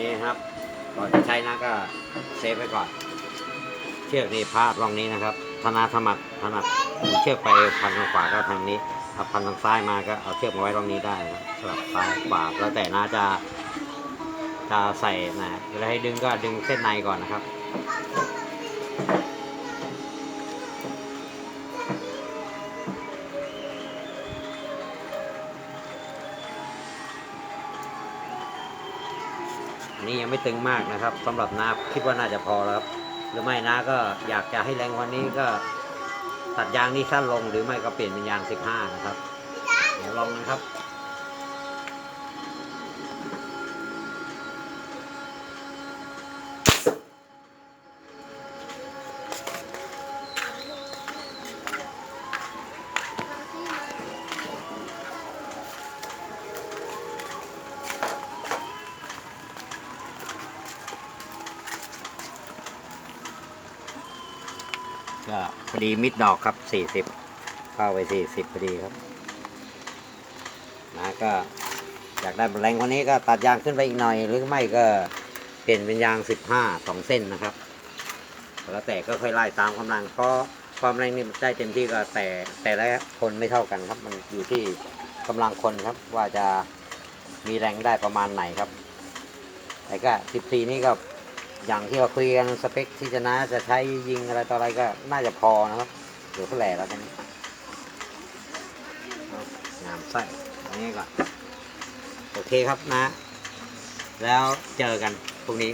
นี้ครับ ก่อนจะใช้นะก็เซฟไว้ก่อน เชือกนี่พาดร่องนี้นะครับ ธนาถมัดถนัดหมุนเชือกไปพันทางขวาก็ทางนี้ถ้าพันทางซ้ายมาก็เอาเชือกมาไว้ร่องนี้ได้นะสลับซ้ายขวาแล้วแต่นะจะจะใส่นะเวลาให้ดึงก็ดึงเส้นในก่อนนะครับ อันนี้ยังไม่ตึงมากนะครับสำหรับน้าคิดว่าน่าจะพอแล้วครับ หรือไม่น้าก็อยากจะให้แรงวันนี้ก็ตัดยางนี่สั้นลงหรือไม่ก็เปลี่ยนเป็นยาง 15 นะครับ เดี๋ยวลองนะครับ ก็พอดีมิดดอกครับ40เข้าไป40พอดีครับนะก็อยากได้แรงกว่านี้ก็ตัดยางขึ้นไปอีกหน่อย หรือไม่ก็เปลี่ยนเป็นยาง15 2เส้นนะครับ แล้วแต่ก็ค่อยไล่ตามกำลังเพราะความแรงนี่ได้เต็มที่ก็แต่แต่ละคนไม่เท่ากันครับ มันอยู่ที่กำลังคนครับว่าจะมีแรงได้ประมาณไหนครับ แต่ก็14นี่ก็ อย่างที่เราคุยกันสเปคที่จะนะจะใช้ยิงอะไรต่ออะไรก็น่าจะพอนะครับเดี๋ยวก็แหล่แล้วกันเอางามไส้อันนี้ก่อนโอเคครับนะ แล้วเจอกันพรุ่งนี้